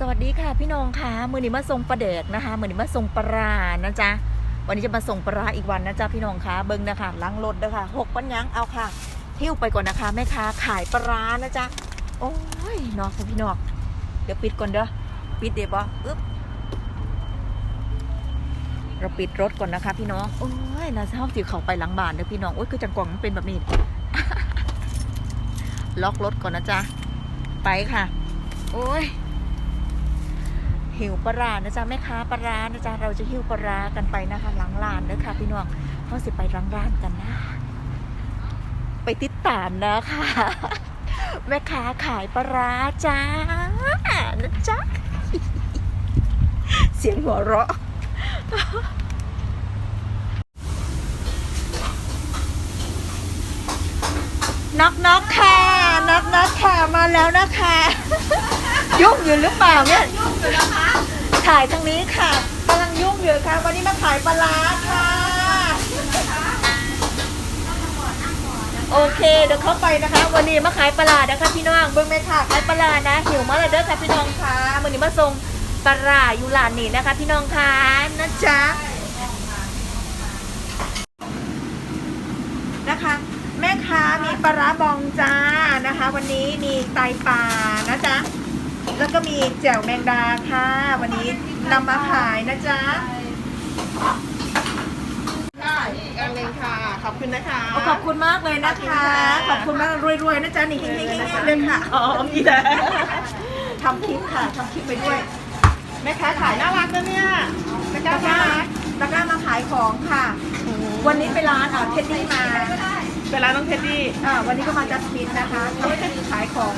สวัสดีค่ะพี่น้องค่ะมือนี้มาส่งปลาเด็กนะคะมือนี้มาส่งปลาานะจ๊ะวันนี้จะมาส่งปลาอีกวันนะจ๊ะพี่น้องค่ะเบิ้งนะคะล้างรถนะคะหกปัญญังเอาค่ะหิ้วไปก่อนนะคะแม่ค้าขายปลานะจ๊ะโอ้ยเนอกพี่น้องเดี๋ยวปิดก่อนเด้อปิดเดี๋ยวบออึ๊บเราปิดรถก่อนนะคะ พี่น้องโอ้ยนะเท่าที่เขาไปหลังบ้านเด้อพี่น้องโอ้ยคือจังกล่องมันเป็นแบบนี้ล็อกรถก่อนนะจ๊ะไปค่ะ โอ้ย หิวปลาร้านะจ๊ะแม่ค้าปลาร้านะจ๊ะเราจะหิวปลาร้ากันไปนะคะหลังร้านเด้อค่ะพี่น้องเขาสิไปหลังร้านกันนะ ไปติดตามนะคะแม่ค้าขายปลาร้าจ้านะจ๊ะเสียงหัวเราะน็อกน็อกค่ะน็อกน็อกค่ะมาแล้วนะคะ ยุ่งอยู่หรือเปล่าเนี่ยยุ่งอยู่นะคะถ่ายทางนี้ค่ะกำลังยุ่งอยู่ค่ะวันนี้มาขายปลาร้าค่ะโอเคเดี๋ยวเข้าไปนะคะ วันนี้มาขายปลาร้านะคะพี่น้องเบิ้งไหมค่ะขายปลาร้านะหิวมาเลยเด้อค่ะพี่น้องค่ะวันนี้มาส่งปลาร้าอยู่ร้านนี้นะคะ พี่น้องค่ะนะจ๊ะนะคะ แม่ค้ามีปลาบองจ้านะคะ วันนี้มีไตปลานะจ๊ะ ก็มีแจ่วแมงดาค่ะ วันนี้นำมาขายนะจ๊ะค่ะอีกอันหนึ่งค่ะ ขอบคุณนะคะ ขอบคุณมากเลยนะคะขอบคุณมากรวยๆนะจ๊ะนี่เฮงๆๆๆเลยค่ะอ๋อมีแต่ ทำคลิปค่ะทำคลิปไปด้วยแม่ค้าขายน่ารักนะเนี่ยแม่ค้าตะกน่าร้ารักตะกร้ามาขายของค่ะ วันนี้ไปร้านอะเทดดี้มาเป็นร้านน้องเท็ดดี้ อ่าวันนี้ก็มาจัสมินนะคะเขาจะขายของ